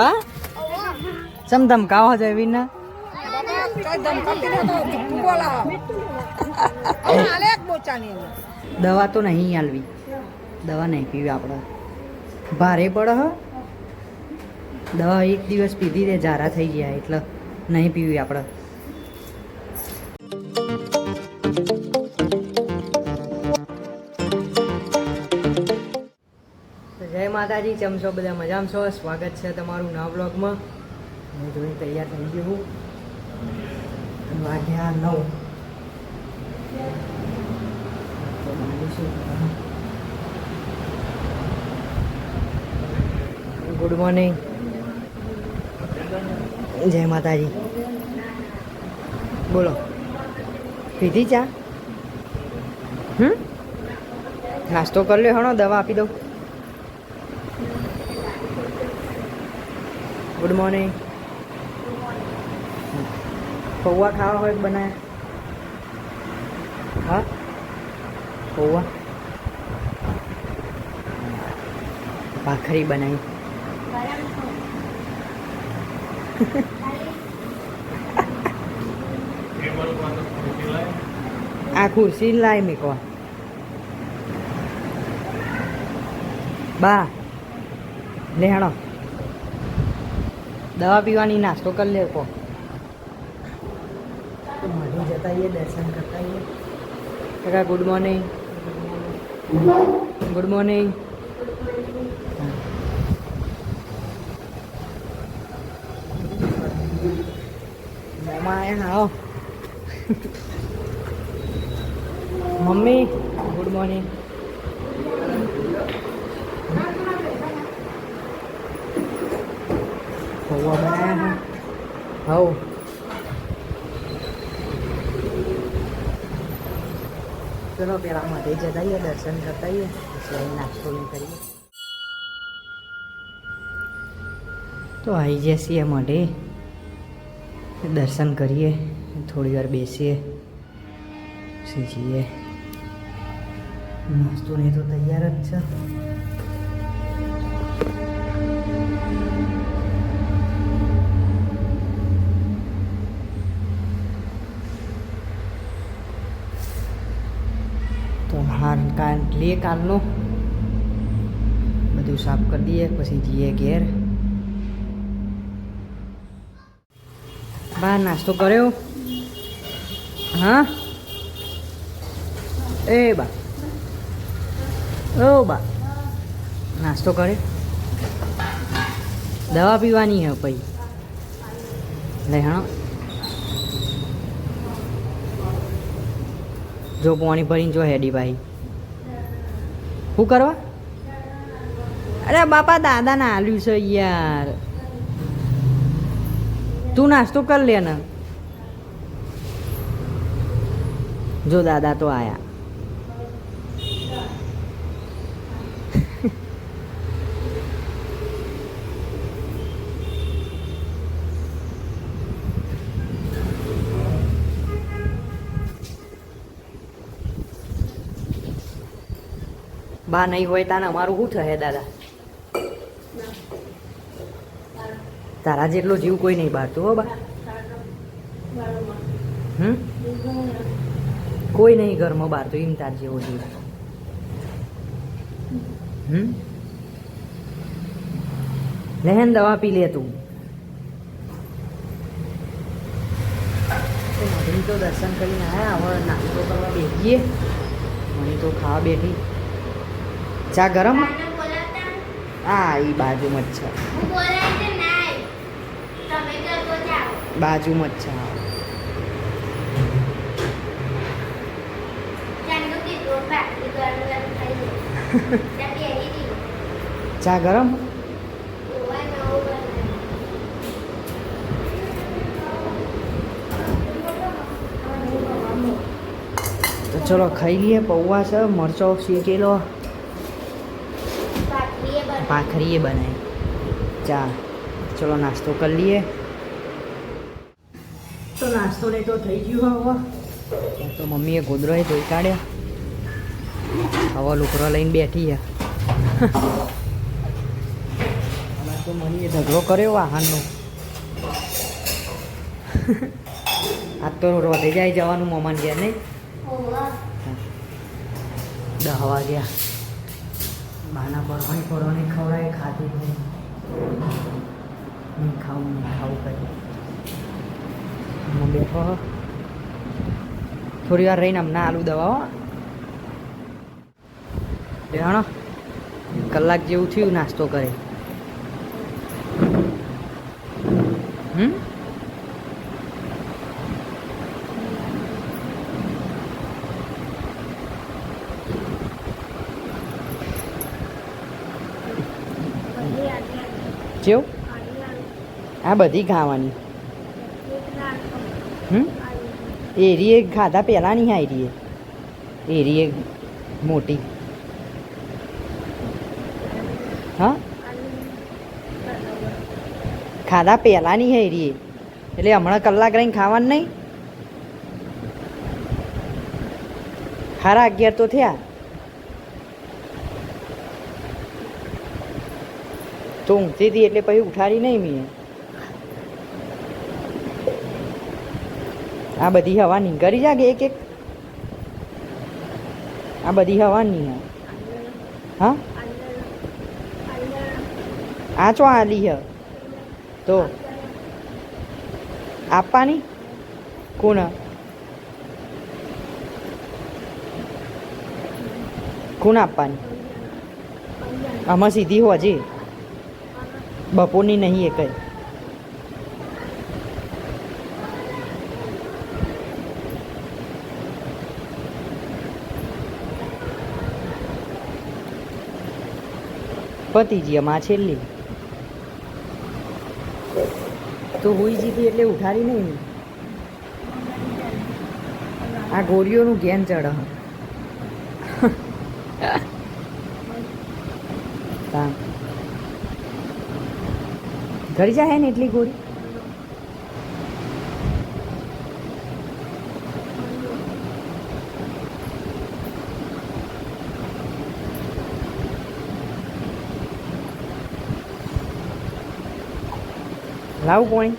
બા? સમ તમ કાવો છે વિના દવા તો નહીં આલવી. દવા નહીં પીવી આપણે. ભારે પડે હ. દવા એક દિવસ પીધી તે જારા થઈ ગયા એટલે નહીં પીવી આપણે. માતાજી કેમ છો? બધા મજામાં છો? સ્વાગત છે તમારું નવા બ્લોગમાં હું જોઈ તૈયાર થઈ ગયો વાગ્યા નવ. ગુડ મોર્નિંગ જય માતાજી. બોલો. પીધી ચા? હમ? નાસ્તો કરી લો, હણો, દવા આપી દઉં. ગુડ મોર્નિંગ પૌવા ખાવા હોય બનાવ્યા હા? પૌવા? ભાખરી બનાવી આ ખુરશી લાય મીકો બા લેહણો દવા પીવાની નાસ્તો કરી લે કો. મળી જતા આવીએ દર્શન કરતા આવીએ. કાકા ગુડ મોર્નિંગ ગુડ મોર્નિંગ મમ્મા આયા આવો. મમ્મી ગુડ મોર્નિંગ હવ ચલો પેલા માટે જતાઈએ દર્શન કરતા આવીએ, પછી અહીં કરીએ. તો આવી જઈએ માટે. દર્શન કરીએ, થોડી વાર બેસીએ, પછી જઈએ. નાસ્તો ને તો તૈયાર જ છે તો કાલ લે કાલનું બધું સાફ કરી દઈએ, પછી જઈએ ઘેર. બહાર નાસ્તો કર્યો? હા? એ બા. ઓ બા. નાસ્તો કરે દવા પીવાની હે પછી લે, હા. જો પાણી ભરીને જો હેડી ભાઈ. શું કરવા? અરે બાપા દાદા ના આલ્યું છે યાર. તું નાસ્તો કર લે ને. જો દાદા તો આયા. બા નહીં હોય તાને અમારું શું થશે દાદા? તારા જેટલો જીવ કોઈ નહીં બારતું હો બા. હમ? કોઈ નહીં ઘરમાં બહાર તો એમ તાર જેવો જીવ. હમ? લહેન દવા પી લે તું. તો તો દર્શન કરીને આવ્યા હવે નાસ્તો કરવા બેસીએ. મણી તો ખાવા બેઠી. ચા ગરમ? હા એ બાજુમાં જ છે. બાજુમાં જ છે. ચા ગરમ? તો ચલો ખાઈ લઈએ, પૌવા છે, મરચો શેકેલો. ભાખરીએ બનાવી. ચા. ચલો નાસ્તો કરી લઈએ. તો નાસ્તો ને તો થઈ ગયો હવે. તો મમ્મીએ ગોદરોએ ધોઈ કાઢ્યા. હવે લુકરો લઈને બેઠી છે. હવે તો મમ્મીએ ઢગલો કર્યો વાહનનો. આજ તો રોધે જાય જવાનું મમાન ગયા નહીં. દહ વાગ્યા. બાના પરવાણી પરોને ખવડાય, ખાધી નહીં નહીં ખાવું નહીં ખાવું કરી હું બેઠો થોડી વાર રહીને હમણાં આલુ દવાઓ. બેહાણો. કલાક જેવું થયું નાસ્તો કરે. હમ કેવું આ બધી ખાવાની. હમ? એરીએ ખાધા પહેલાંની નહીં આયરીએ એરીએ મોટી. હા? ખાધા પહેલાં નહીં હેરીએ એટલે હમણાં કલાક રહીને ખાવાનું નહીં? સારા અગિયાર તો થયા. તો ઊંઘતી હતી એટલે પછી ઉઠાડી નહીં મેં. આ બધી હવા નીકળી જાગે એક એક? આ બધી હવા નહીં હા? આ ચો આલી હ? તો? આપવાની? કોણ? કોણ આપવાની? આમાં સીધી હોજે બપોરની નહીં એ કઈ. પતિજી અમાર છેલ્લી. તો હોઈ જીતી એટલે ઉઠાડી નહીં આ ગોળીઓનું જ્ઞાન ચડ ઘડી જાય ને એટલી ગોળી? લાવું પોણી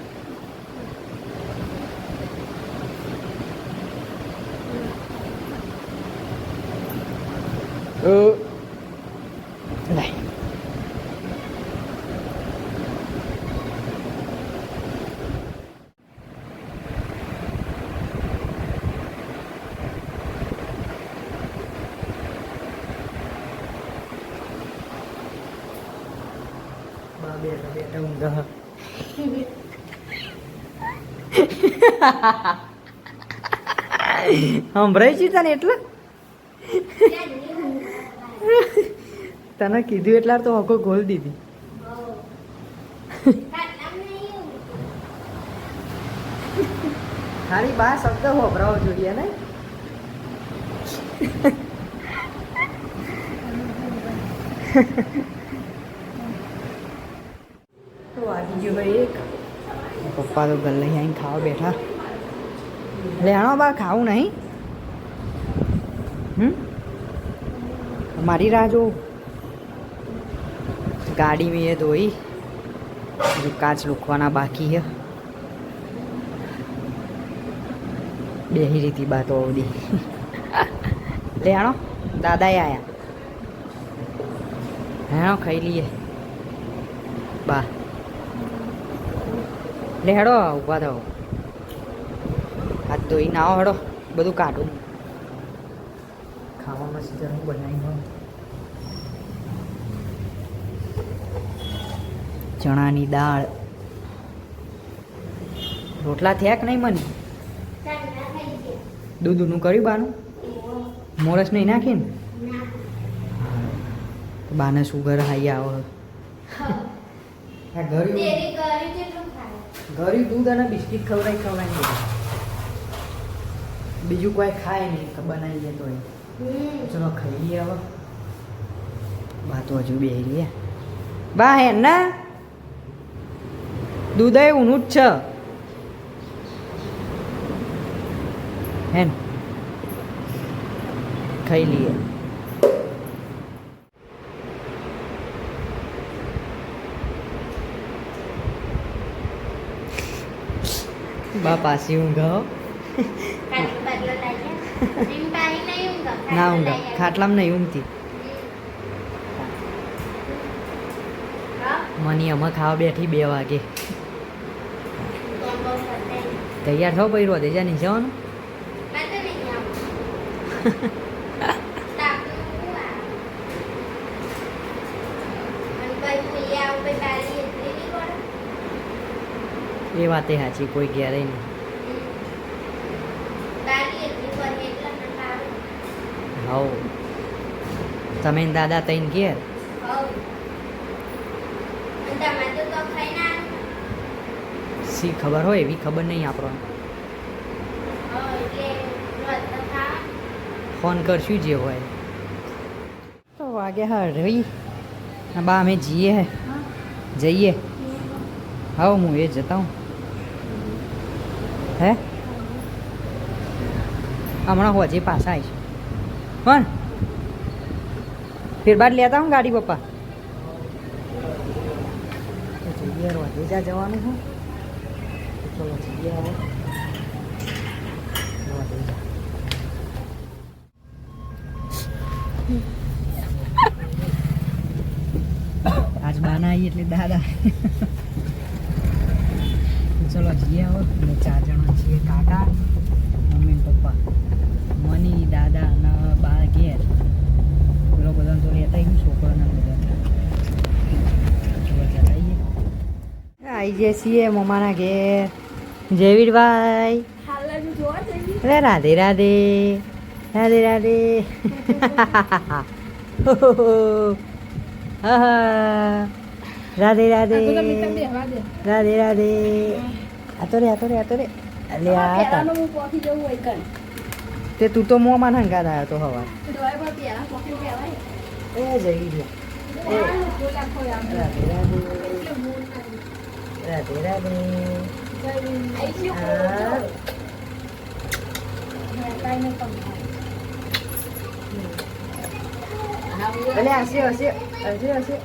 અ લાય બા બેઠા બેઠા ઊંઘા સંભળાય છે તને એટલે? તને કીધું એટલા તો હકો ગોલ દીધી. ખાલી બા શબ્દ હોભરાવો જોઈએ ને. તો આવી ગયો ભાઈ એક. પપ્પા તો ગલ્લે અહીં ખાવા બેઠા. લેણો બા ખાવું નહીં? હમ? મારી રાહ જો ગાડી મેં એ ધોઈ. હજુ કાચ લૂકવાના બાકી છે. બેહી રીતી બા તો અવધી લેણો, દાદાએ આયા. હેણો, ખાઈ લઈએ. બા. લેડો ઊભા થાઓ. હાથ એ ના આવો હેડો બધું કાઢું. ખાવામાં સીધા હું બનાવી ચણાની દાળ. રોટલા થયા કે નહીં મને? દૂધનું કર્યું બાનું? મોરસ નહીં નાખીને તો બાને સુગર હાઈ આવે. ઘર દૂધ અને બિસ્કિટ ખવડાવી ખવડાવી બીજું કોઈ ખાય નહીં, તો બનાવીએ તો ચલો ખાઈ લઈએ હવે. બા તો હજુ બે લઈએ બા હે ના? દૂધ એ ઊનું જ છે. હે ને? ખાઈ લઈએ. બા પાછી ઊંઘ ના ઊંઘા. ખાટલામાં નહીં ઊંઘતી. મની અમે ખાવા બેઠી બે વાગે. તૈયાર થો ભાઈ રોધે જા નહીં જવાનું? એ વાતે સાચી કોઈ ઘેરે નહીં. હવ તમે દાદા તઈને ઘેર? સી ખબર હોય એવી ખબર નહીં આપણને. ફોન કરશું જે હોય. તો વાગે રવિ બા, અમે જઈએ. હે જઈએ. હા હું એ જતા હું હે? હમણાં હોજે પાછા આવીશ. કોણ? ફેર બાદ લેતા હું ગાડી પપ્પા. જઈએ રોજેજા જવાનું હું ચલો જઈએ આજ બાના આવી એટલે દાદા. ચલો જઈએ આવો અમે ચાર જણા છીએ. કાકા મમ્મી પપ્પા મની દાદા ને બા ઘેર પેલો બધા તો રહેતા આવીને છોકરાના બધા. આવી જઈએ છીએ મમ્માના ઘેર. જયવીરભાઈ અરે રાધે રાધે. રાધે રાધે. રાધે રાધે. રાધે રાધે. આતો રે આતો રે આતો રે. અલે આ હતા. તે. તું તો મોંમાં હંગાત આવ્યો તો હવા એ જઈ ગયા રાધે રાધે. અલે હશે હશે હશે હશે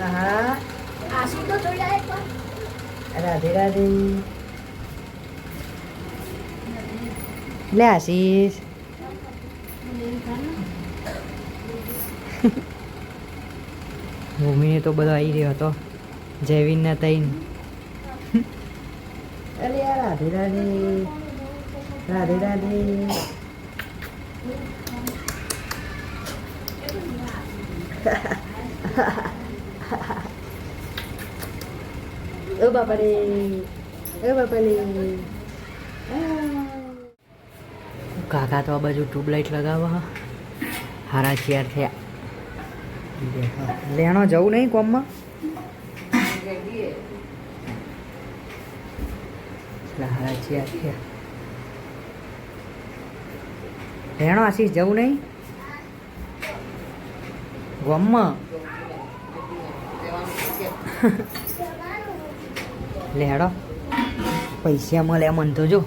હા. રાધે રાધે. લે આશીષ. ભૂમિને તો બધો આવી રહ્યો હતો. જયવીન ના તૈન અરે યાર રાધે રાધે રાધે રાધે. ઓ બાપા રે ઓ બાપા રે કાકા તો આ બાજુ ટ્યુબલાઇટ લગાવવા. હારા ચેર થયા. લેણો જવું નહીં કોમમાં? હારા ચેર થયા. લેણો આશીષ જવું નહીં? ગોમમાં? લેડો પૈસા મળે મન તો જો.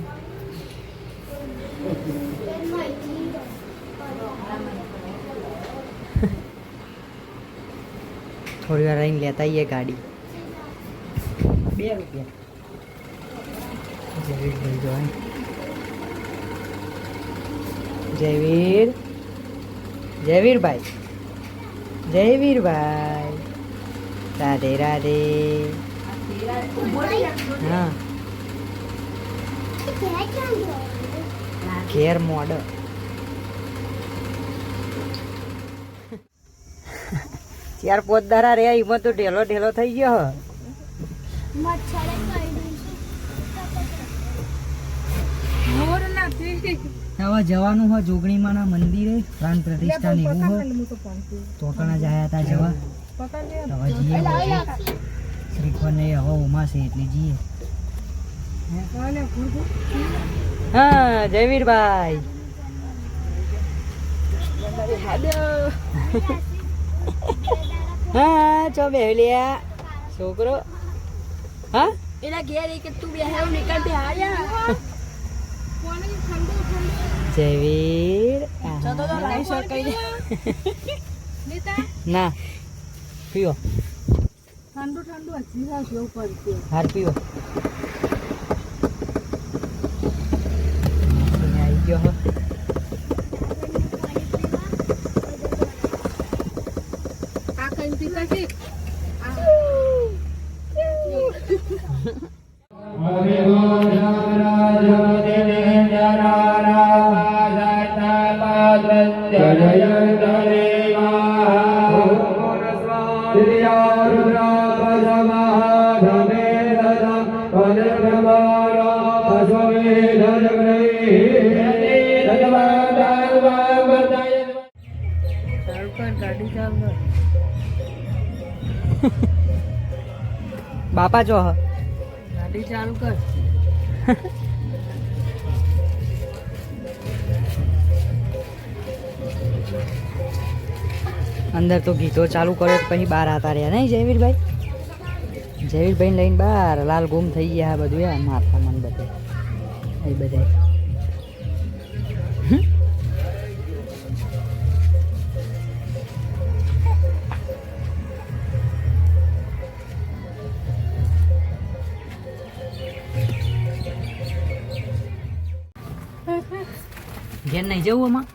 થોડી વાર રહીને લેતા આવીએ ગાડી. બે રૂપિયા. જયવીરભાઈ જયવીર જયવીરભાઈ જયવીરભાઈ રાધે રાધે. હા. ઘેર મોડ. ચાર પોત દારા રે એમાં તો ઢેલો ઢેલો થઈ ગયો હ. હવે જવાનું હોય જોગણીમાના મંદિરે પ્રાણ પ્રતિષ્ઠા ને એવું હોય તોકણા જાય હતા જવા. હવે જઈએ શ્રીખંડ ને હવે ઉમાશે એટલે જઈએ. હા? જયવીરભાઈ. હા ચો બેહલિયા છોકરો. હા? એના ઘેર એક તું બેહાવ નીકળ બે આયા. જયવીર ના. પીવો. ઠંડુ ઠંડુ. પડશે હાર પીવો. ગયો બાપા જો ગાડી ચાલુ કર. અંદર તો ગીતો ચાલુ કર્યો પછી બહાર આવતા રહ્યા. નહીં, જયવીરભાઈ? જયવીરભાઈ લઈને બહાર લાલ ગુમ થઈ ગયા બધું આ માથા મન બધે. એ બધા ઘેર નહીં જવું એમાં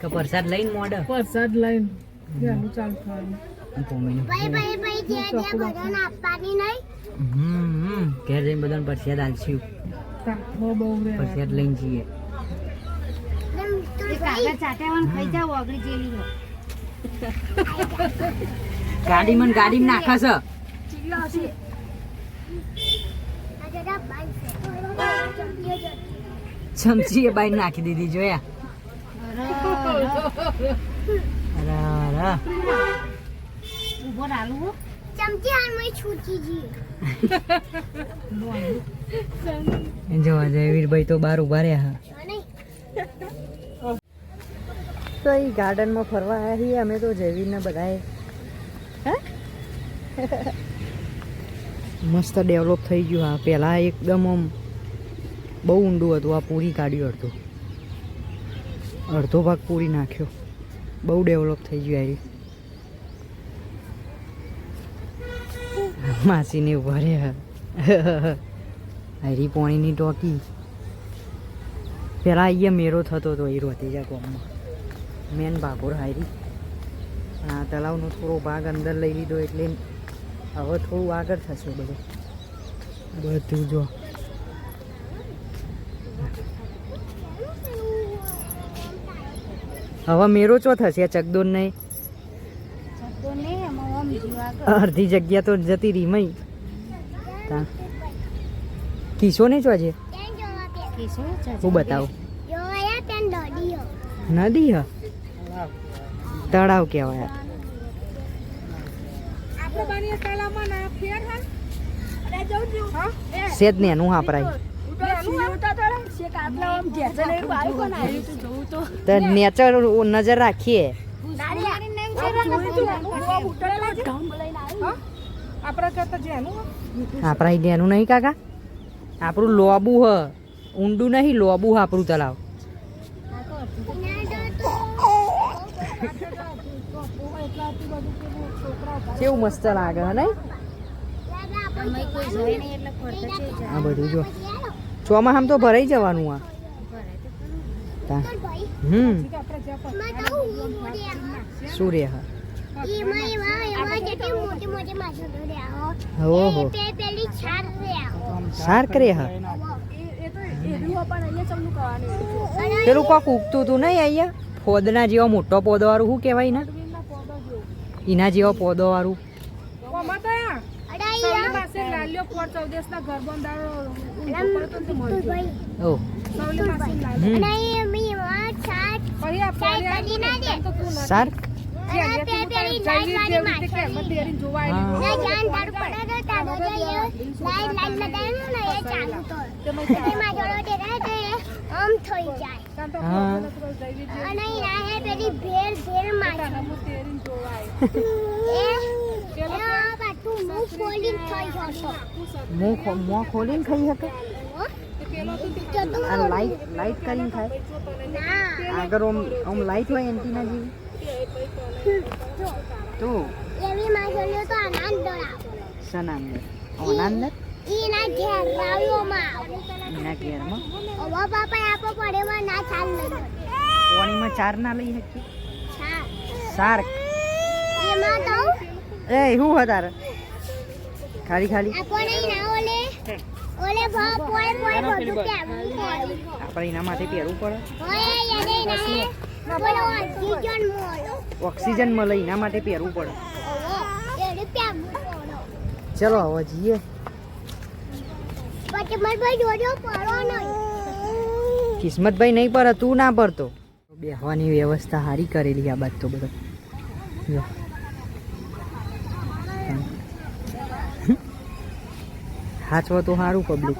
કે પ્રસાદ લઈને મોડ? પ્રસાદ લઈને. ગાડી ચાલુ કરવાનું ભૂમિનું ભાઈ ભાઈ ભાઈ જે જે બધાને આપવાની નહીં. હમ હમ. ઘેર જઈને બધાને પ્રસાદ આલશું તાપમાં બહુ રે લઈને જઈએ. ભાઈ ગાડીમાં ગાડીમાં નાખા છે. ચમચી એ બાઈ નાખી દીધી જોયા? અરે અરે ચમચી હાલમાં છૂટી ગઈ જો જયવીરભાઈ તો બહાર ઊભા રહ્યા હા. તો એ ગાર્ડનમાં ફરવા આવ્યા છીએ. અમે તો જયવીરને બધાએ હે? મસ્ત ડેવલપ થઈ ગયું આ. પહેલાં એકદમ આમ બહુ ઊંડું હતું. આ પૂરી કાઢ્યું અડધો અડધો ભાગ પૂરી નાખ્યો. બહુ ડેવલપ થઈ ગયું આરી માસીને રહ્યા. હારી પોણીની ટોકી. પહેલાં અહીંયા મેળો થતો હતો એ રોતેજા ગામમાં. મેન ભાગોર હારી. આ તળાવનો થોડો ભાગ અંદર લઈ લીધો એટલે હવે થોડું આગળ થશે બધું. બધું જો. હવે મેરો ચો થશે? આ ચકદોર નહીં? અડધી જગ્યા તો જતી રહી મઈ કિસો ને છે બે હું બતાવું. નદી હ? તળાવ કહેવાય છું સેજ ને એનું વાપરાય તો નેચર નજર રાખીએ. આપણા જેનું નહીં કાકા? આપણું લોબુ હ. ઊંડું નહીં લોબુ હ આપણું તળાવ. કેવું મસ્ત લાગે નહીં? આ બધું જો. ચોમાં આમ તો ભરાઈ જવાનું આ. હમ. સૂર્ય જ્યાં શું રે હા. પેલી કોક ઉગતું તું નહીં અહીંયા? પોદના જેવો મોટો પોદો વાળું શું કહેવાય ને એના જેવો પોદો વાળું સૌની પાસે લાલ્યો પોર ચૌદેશના ઘર બંધારો ઊંધો પડતો તો મળજો. ઓ. સૌની પાસે લાલ્યો. હમ. પછી આ પાણી આવ્યું ને તેમ તો તું સાર્ક અને ભેર ભેર મું મું મોં ખો- મોં ખોલીને ખાઈ શકે આ લાઈટ લાઈટ કરીને ખાય ના આગળ ઓમ ઓમ લાઈટ હોય એન્ટીના જેવી તો એવી માછલીઓ તો આનંદ દોડાવે ઈના ઘેર ઓના માં ઈના ઘેરમાં ઓ બાપા આપો પડે માં ના ચાલ લઈ પાણીમાં ચાર ના લઈ શકીએ સાર સાર્ક એમાં તો એ હું હતા ખાલી ખાલી. આપો ના ઓલે? ઓલે ભા પોય પોય બધું કેવું આપણે એના માટે પહેરવું પડે. ઓય યાદે ના હે ઓક્સિજન મળે એના માટે પહેરવું પડે. ચલો હવે જઈએ. પડો કિસ્મતભાઈ નહીં પર તું ના પડતો. બેહવાની વ્યવસ્થા સારી કરેલી આ બાદ તો બધો જો હાચવો તો સારું પબ્લિક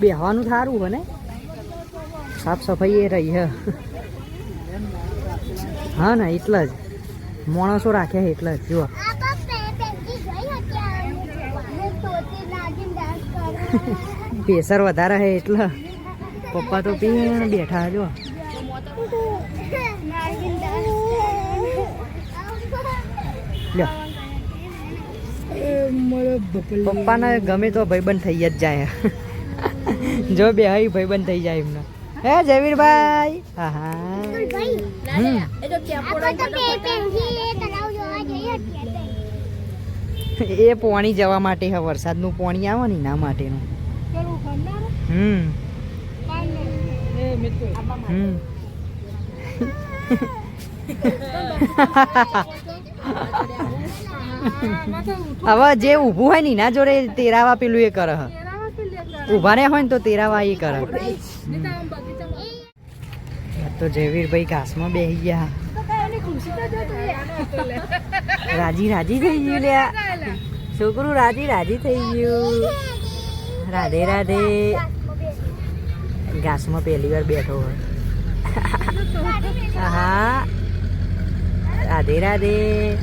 બેહવાનું સારું હોય ને? સાફ સફાઈ એ રહી હા. ને એટલે જ. માણસો રાખ્યા એટલે જ જુઓ. આપા પે પેકી ગઈ હતી આ તોતી નાગીન ડાન્સ કરે. પ્રેશર વધારે હે એટલે. પપ્પા તો પીને બેઠા જો. પપ્પાને ગમે તો ભાઈબંધ થઈ જ જાય. જો બે હઈ ભાઈબંધ થઈ જાય એમને. હે, જયવીરભાઈ. હા એ પોણી જવા માટે હે, વરસાદનું પોણી આવે ને એના માટેનું. હમ. હમ. હવે જે ઊભું હોય ને એના જોડે તેરાવા પેલું એ કરે ઊભા રહ્યા હોય ને તો તેરાવા એ કરે. તો જયવીરભાઈ ઘાસમાં બેસી ગયા. રાજી રાજી થઈ ગયું લ્યા છોકરું રાજી રાજી થઈ ગયું. રાધે રાધે. ઘાસમાં પહેલી વાર બેઠો હોય. હા. રાધે રાધે.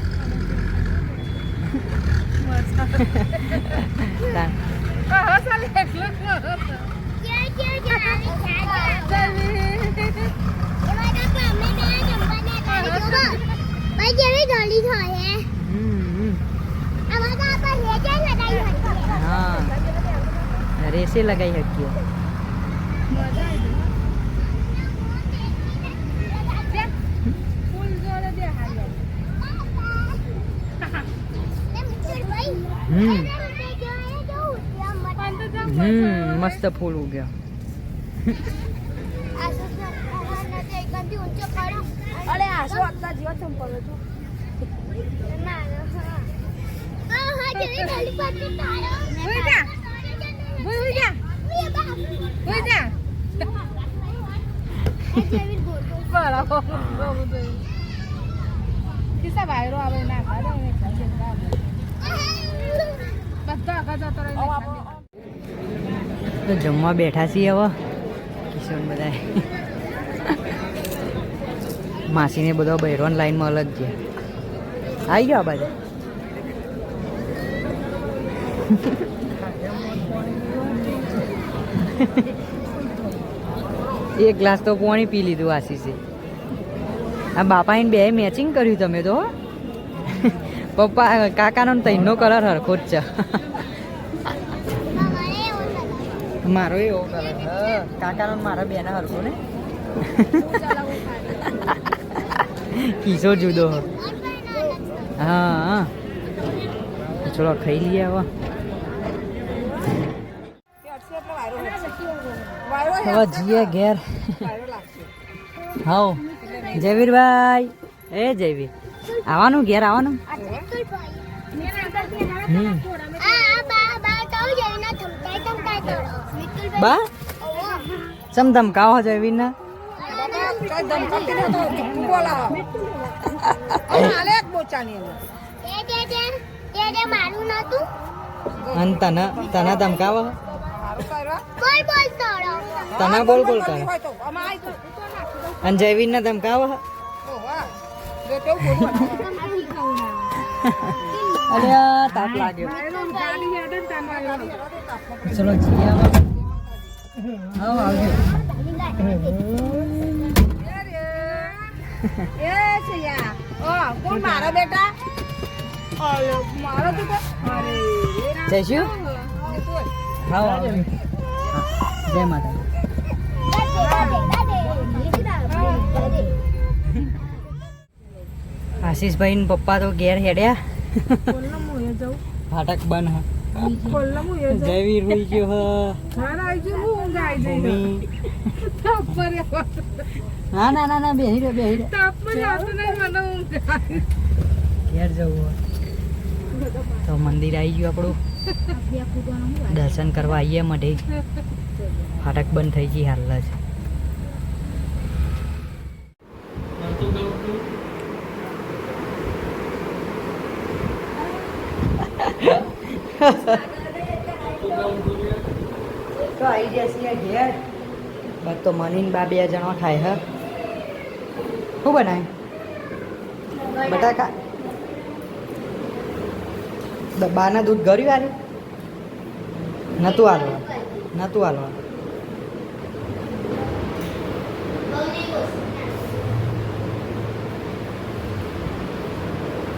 રેસે લગાવી શકીએ મસ્ત ફૂલ ઉગ્યા અરે આસો આટલા જીવા ચંપલ તારો ઉઈ જા. ઉઈ જા. ઉઈ જા. તો જમવા બેઠા છીએ હવે. કિશોર બધા માસીને બધો બૈરોન લાઈનમાં અલગ છે. આવી ગયો બધા બાજુ. એક ગ્લાસ તો પાણી પી લીધું આશીષે. આ બાપાને બે મેચિંગ કર્યું તમે તો. પપ્પા, કાકાનો ને કલર હરખો જ છે. મારો એવો કલર કાકાનો મારા બેના હરખો ને. કિશોર જુદો હા. ચલો, ખાઈ લઈએ હવે. હવે જઈએ ઘેર. હાઉ. જયવીરભાઈ. એ જયવીર. આવવાનું ઘેર આવવાનું? બા? ચમ ધમકાવો જયવીર ના તને ધમકાવો? બોલ બોલ બોલ કરો અને જયવીર ને અરે તાપ લાગ્યો. તામાં. ચલો આવજો. એ ઓ કોણ મારો બેટા? અરે મારો તો અરે હા જય માતા આશીષભાઈ ને પપ્પા તો ઘેર હેડ્યા. ફાટક જાઉં જયવીર હોઈ ગયો ના ના ના ના બેહી રહ્યો બેહી આવી ઘેર જવું તો મંદિર આવી ગયું આપણું. દર્શન કરવા આવીએ મઢે. ફાટક બંધ થઈ ગઈ હાલ જ. તો આવી જશે ઘેર. બસ તો મનીન બા બે જણો ખાય હ. શું બનાય? બટાકા? બાના દૂધ ગર્યું આલ્યું નતું હાલવા નતું હાલવા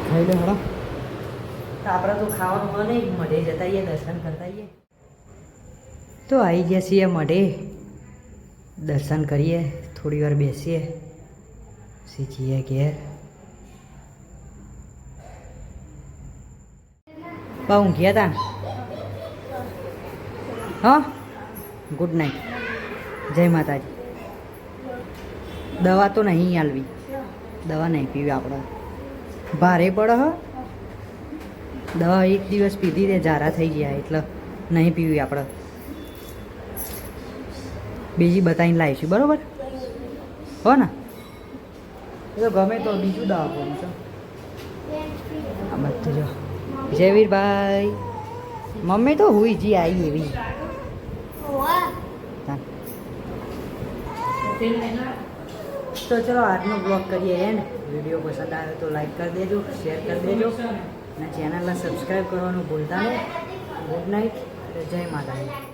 ખાઈ લે હેડો તો આપણે તો ખાવાનું મળે મઢે જતા આવીએ દર્શન કરતા આવીએ તો આવી ગયા છીએ મઢે દર્શન કરીએ થોડી વાર બેસીએ. જઈએ ઘેર. બા ઊંઘ્યા હતા? હા? ગુડ નાઇટ જય માતાજી. દવા તો નહીં આલવી. દવા નહીં પીવી આપણે. ભારે પડે હ. દવા એક દિવસ પીધી તે જારા થઈ ગયા એટલે નહીં પીવી આપણે. બીજી બતાવીને લાવીશું, બરોબર? હો ને? ગમે તો બીજું દવા આપવાનું છે. જયવીરભાઈ. મમ્મી તો હુઈ જી આવી એવી. તો ચલો આજનો બ્લોગ કરીએ એન્ડ વીડિયો પસંદ આવે તો લાઈક કરી દેજો શેર કરી દેજો. અને ચેનલને સબસ્ક્રાઈબ કરવાનું ભૂલતા નહીં. ગુડ નાઇટ જય માતાજી.